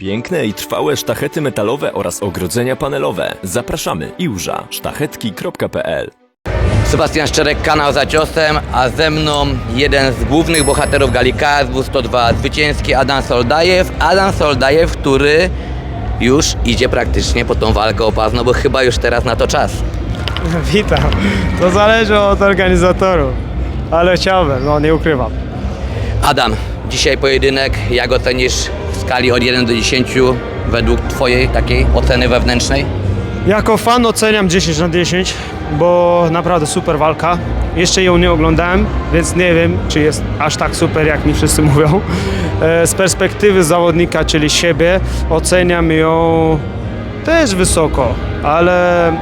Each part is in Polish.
Piękne i trwałe sztachety metalowe oraz ogrodzenia panelowe. Zapraszamy iłża sztachetki.pl Sebastian Szczerek, kanał za ciosem, a ze mną jeden z głównych bohaterów gali KSW 102, zwycięski Adam Soldajew. Adam Soldajew, który już idzie praktycznie po tą walkę o pas, no bo chyba już teraz na to czas. Witam. To zależy od organizatorów, ale chciałbym, no nie ukrywam. Adam, dzisiaj pojedynek, jak ocenisz skali od 1 do 10 według Twojej takiej oceny wewnętrznej? Jako fan oceniam 10 na 10, bo naprawdę super walka. Jeszcze ją nie oglądałem, więc nie wiem, czy jest aż tak super, jak mi wszyscy mówią. E, Z perspektywy zawodnika, czyli siebie, oceniam ją też wysoko, ale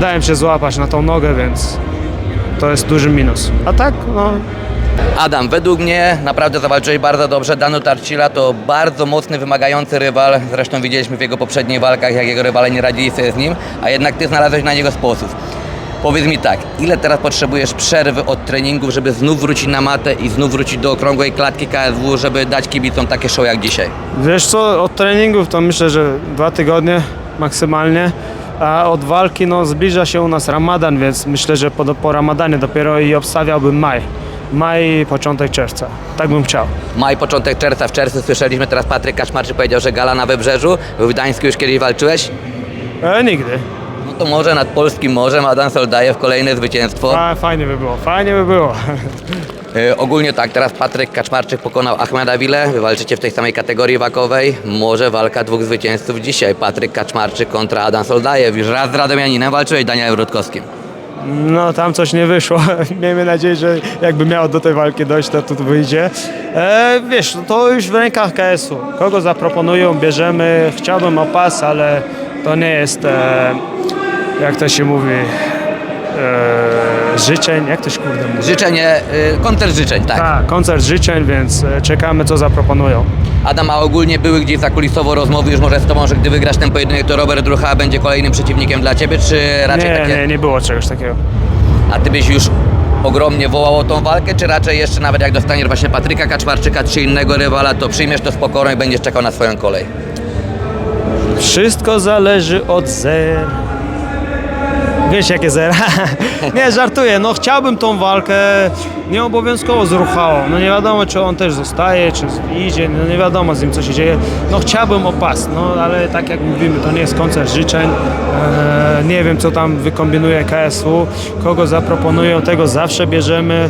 dałem się złapać na tą nogę, więc to jest duży minus. A tak, no Adam, według mnie naprawdę zawalczyłeś bardzo dobrze. Dano Tarcila to bardzo mocny, wymagający rywal. Zresztą widzieliśmy w jego poprzednich walkach, jak jego rywale nie radzili sobie z nim, a jednak ty znalazłeś na niego sposób. Powiedz mi tak, ile teraz potrzebujesz przerwy od treningów, żeby znów wrócić na matę i znów wrócić do okrągłej klatki KSW, żeby dać kibicom takie show jak dzisiaj? Wiesz co, od treningów to myślę, że dwa tygodnie maksymalnie, a od walki no zbliża się u nas Ramadan, więc myślę, że po, po Ramadanie dopiero i obstawiałbym maj. Maj, początek czerwca. Tak bym chciał. Maj, początek czerwca, w czerwcu słyszeliśmy teraz Patryk Kaczmarczyk powiedział, że gala na Wybrzeżu. W Gdańsku już kiedyś walczyłeś? E, nigdy. No to może nad polskim morzem Adam Soldajew kolejne zwycięstwo. A, fajnie by było, fajnie by było. E, ogólnie tak, teraz Patryk Kaczmarczyk pokonał Ahmeda Wile, wy walczycie w tej samej kategorii wakowej. Może walka dwóch zwycięzców dzisiaj. Patryk Kaczmarczyk kontra Adam Soldajew. Już raz z Radomianinem walczyłeś Danielem Rutkowskim. No tam coś nie wyszło. Miejmy nadzieję, że jakby miało do tej walki dojść, to tu wyjdzie. E, wiesz, to już w rękach KS-u. Kogo zaproponują, bierzemy. Chciałbym o pas, ale to nie jest, e, jak to się mówi, życzeń. Jak to się kurde mówi? Życzenie, y, koncert życzeń, tak. Tak, koncert życzeń, więc e, czekamy, co zaproponują. Adam, a ogólnie były gdzieś zakulisowo rozmowy już może z Tobą, że gdy wygrasz ten pojedynek, to Robert Drucha będzie kolejnym przeciwnikiem dla Ciebie, czy raczej Nie, takie... nie, nie było czegoś takiego. A Ty byś już ogromnie wołał o tą walkę, czy raczej jeszcze nawet jak dostaniesz właśnie Patryka Kaczmarczyka czy innego rywala, to przyjmiesz to z pokorą i będziesz czekał na swoją kolej? Wszystko zależy od zer. Wiesz jakie zera? nie, żartuję. No chciałbym tą walkę nie obowiązkowo z Ruchałą. No nie wiadomo, czy on też zostaje, czy idzie. No nie wiadomo z nim, co się dzieje. No chciałbym o pas, no ale tak jak mówimy, to nie jest koncert życzeń. Eee, nie wiem, co tam wykombinuje KSW. Kogo zaproponują, tego zawsze bierzemy.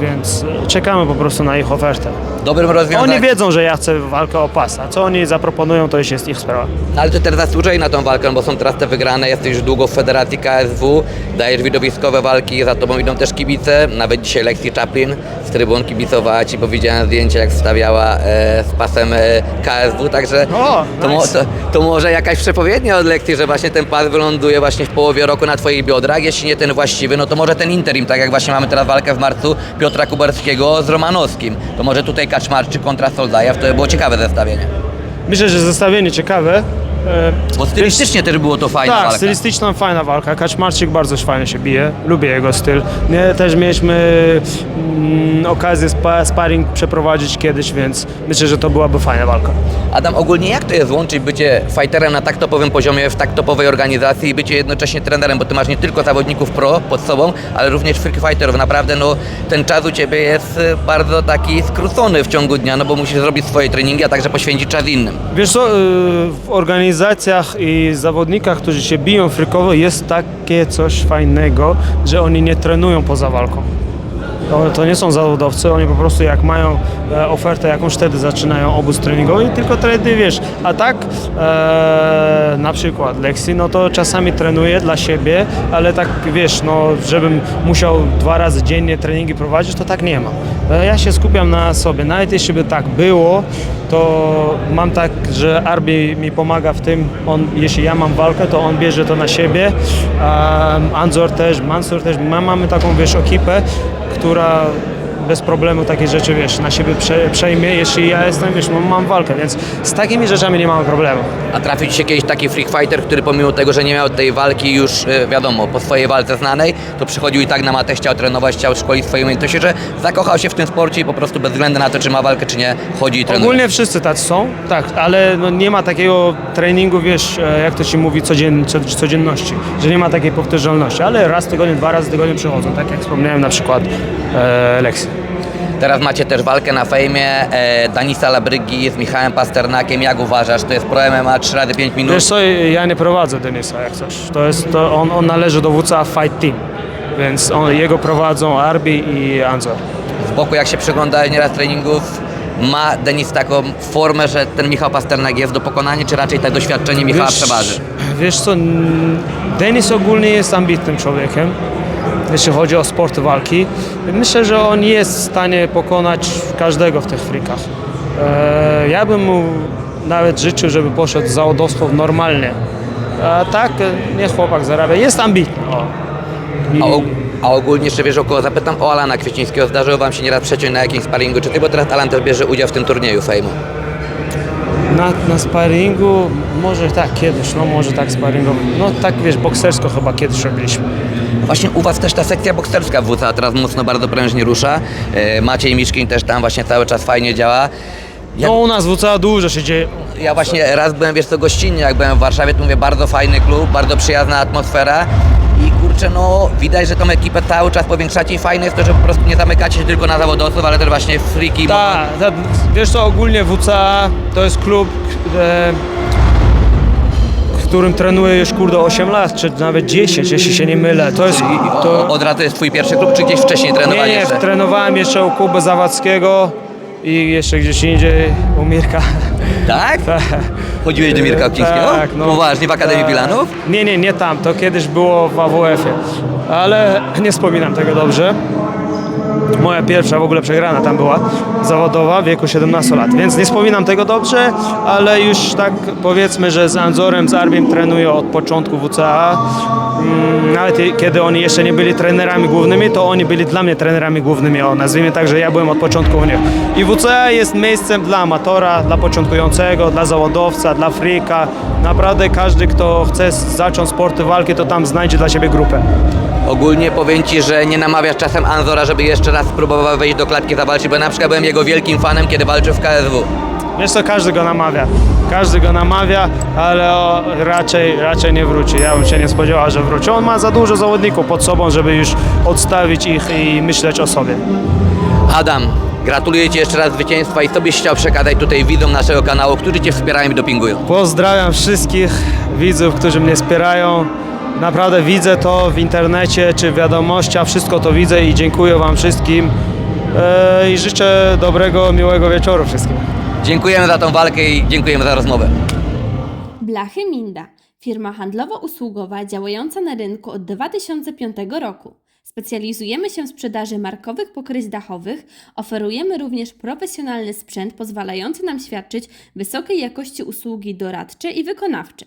Więc czekamy po prostu na ich ofertę. Dobrym rozwiązaniem. Oni wiedzą, że ja chcę walkę o pas, a co oni zaproponują, to już jest ich sprawa. No ale ty teraz zasłużyłeś na tą walkę, bo są teraz te wygrane, jesteś już długo w federacji KSW, dajesz widowiskowe walki, za tobą idą też kibice, nawet dzisiaj Lexi Chaplin z trybun kibicowała ci, bo widziałem zdjęcie jak wstawiała e, z pasem e, KSW, także O, to, mo, nice. to, to może jakaś przepowiednia od Lexi, że właśnie ten pas wyląduje właśnie w połowie roku na twoich biodrach, jeśli nie ten właściwy, no to może ten interim, tak jak właśnie mamy teraz walkę w marcu Piotra Kuberskiego z Romanowskim, to może tutaj Kaczmarczyk kontra Soldajew, to by było ciekawe zestawienie. Myślę, że zestawienie ciekawe. E, Bo stylistycznie też było to fajna tak, walka. stylistyczna, fajna walka. Kaczmarczyk bardzo fajnie się bije. Lubię jego styl. Nie, też mieliśmy mm, okazję spa, sparring przeprowadzić kiedyś, więc myślę, że to byłaby fajna walka. Adam, ogólnie jak to jest łączyć bycie fighterem na tak topowym poziomie, w tak topowej organizacji i bycie jednocześnie trenerem, bo ty masz nie tylko zawodników pro pod sobą, ale również freak fighterów. Naprawdę no, ten czas u ciebie jest y, bardzo taki skrócony w ciągu dnia, no bo musisz zrobić swoje treningi, a także poświęcić czas innym. Wiesz co, y, w organizacjach i zawodnikach, którzy się biją frykowo, jest takie coś fajnego, że oni nie trenują poza walką. To, to nie są zawodowcy, oni po prostu jak mają e, ofertę jakąś wtedy zaczynają obóz treningowy i tylko trendy wiesz. A tak e, na przykład Lexi, no to czasami trenuje dla siebie, ale tak wiesz, no żebym musiał dwa razy dziennie treningi prowadzić, to tak nie ma. E, ja się skupiam na sobie, nawet jeśli by tak było, to mam tak, że Arbi mi pomaga w tym, on, jeśli ja mam walkę, to on bierze to na siebie, um, Anzor też, Mansur też, ma, mamy taką wiesz ekipę, która bez problemu takie rzeczy, wiesz, na siebie prze, przejmie, jeśli ja jestem, wiesz, mam, mam walkę, więc z takimi rzeczami nie mamy problemu. A trafił Ci się kiedyś taki freak fighter, który pomimo tego, że nie miał tej walki już, e, wiadomo, po swojej walce znanej, to przychodził i tak na matę, chciał trenować, chciał szkolić swoje umiejętności, że zakochał się w tym sporcie i po prostu bez względu na to, czy ma walkę, czy nie, chodzi i trenuje. Ogólnie wszyscy tacy są, tak, ale no nie ma takiego treningu, wiesz, e, jak to się mówi, codzien, co- codzienności, że nie ma takiej powtarzalności, ale raz w tygodniu, dwa razy w tygodniu przychodzą, tak jak wspomniałem na przykład e, Lexi. Teraz macie też walkę na fejmie e, Danisa Labrygi z Michałem Pasternakiem. Jak uważasz? To jest Pro MMA 3 razy 5 minut. Wiesz co, ja nie prowadzę Denisa jak coś, to jest, to on, on należy do WCA Fight Team, więc on, jego prowadzą Arbi i Anzor. Z boku jak się przygląda nieraz treningów, ma Denis taką formę, że ten Michał Pasternak jest do pokonania, czy raczej te doświadczenie Michała przeważy? Wiesz co, Denis ogólnie jest ambitnym człowiekiem, jeśli chodzi o sport walki. Myślę, że on jest w stanie pokonać każdego w tych frikach. E, ja bym mu nawet życzył, żeby poszedł zawodowstwo normalnie. A tak, e, niech chłopak zarabia. Jest ambitny. I- a ogólnie jeszcze wiesz około, zapytam o Alana Kwiecińskiego. Zdarzyło Wam się nieraz przeciąć na jakimś sparingu, czy Ty, bo teraz Alan też bierze udział w tym turnieju fejmu. Na, na sparingu, może tak kiedyś, no może tak sparingowo. No tak wiesz, boksersko chyba kiedyś robiliśmy. Właśnie u Was też ta sekcja bokserska w WCA teraz mocno, bardzo prężnie rusza. E, Maciej Miszkin też tam właśnie cały czas fajnie działa. Jak- No u nas w WCA dużo się dzieje. Ja właśnie raz byłem, wiesz co, gościnnie, jak byłem w Warszawie, to mówię, bardzo fajny klub, bardzo przyjazna atmosfera i kurczę, no widać, że tą ekipę cały czas powiększacie i fajne jest to, że po prostu nie zamykacie się tylko na zawodowców, ale też właśnie freaki. Tak, ta, wiesz co, ogólnie WCA to jest klub, e, którym trenuję już kurde 8 lat, czy nawet 10, jeśli się nie mylę. To jest, to, Od razu to jest twój pierwszy klub, czy gdzieś wcześniej nie, trenowałeś nie, jeszcze? trenowałem jeszcze u Kuby Zawadzkiego i jeszcze gdzieś indziej u Mirka. Tak? Tak. Chodziłeś do Mirka Okińskiego? Tak, no. Poważnie, w Akademii Tak. Pilanów? Nie, nie, nie tam, to kiedyś było w AWF-ie, ale nie wspominam tego dobrze. Moja pierwsza w ogóle przegrana tam była, zawodowa, w wieku 17 lat, więc nie wspominam tego dobrze, ale już tak powiedzmy, że z Anzorem, z Arbiem trenuję od początku WCA. Mm, Nawet kiedy oni jeszcze nie byli trenerami głównymi, to oni byli dla mnie trenerami głównymi, o, nazwijmy tak, że ja byłem od początku u nich. I WCA jest miejscem dla amatora, dla początkującego, dla zawodowca, dla freaka. Naprawdę każdy, kto chce zacząć sporty walki, to tam znajdzie dla siebie grupę. Ogólnie powiem Ci, że nie namawiasz czasem Anzora, żeby jeszcze raz spróbował wejść do klatki zawalczyć, bo na przykład byłem jego wielkim fanem, kiedy walczył w KSW. Wiesz co, każdy go namawia. Każdy go namawia, ale o, raczej, raczej nie wróci. Ja bym się nie spodziewał, że wróci. On ma za dużo zawodników pod sobą, żeby już odstawić ich i myśleć o sobie. Adam, gratuluję Ci jeszcze raz zwycięstwa i co byś chciał przekazać tutaj widzom naszego kanału, którzy Cię wspierają i dopingują. Pozdrawiam wszystkich widzów, którzy mnie wspierają. Naprawdę widzę to w internecie czy w wiadomościach, wszystko to widzę i dziękuję Wam wszystkim. E, I życzę dobrego, miłego wieczoru wszystkim. Dziękujemy za tą walkę i dziękujemy za rozmowę. Blachy Minda, firma handlowo-usługowa działająca na rynku od 2005 roku. Specjalizujemy się w sprzedaży markowych pokryć dachowych, oferujemy również profesjonalny sprzęt pozwalający nam świadczyć wysokiej jakości usługi doradcze i wykonawcze.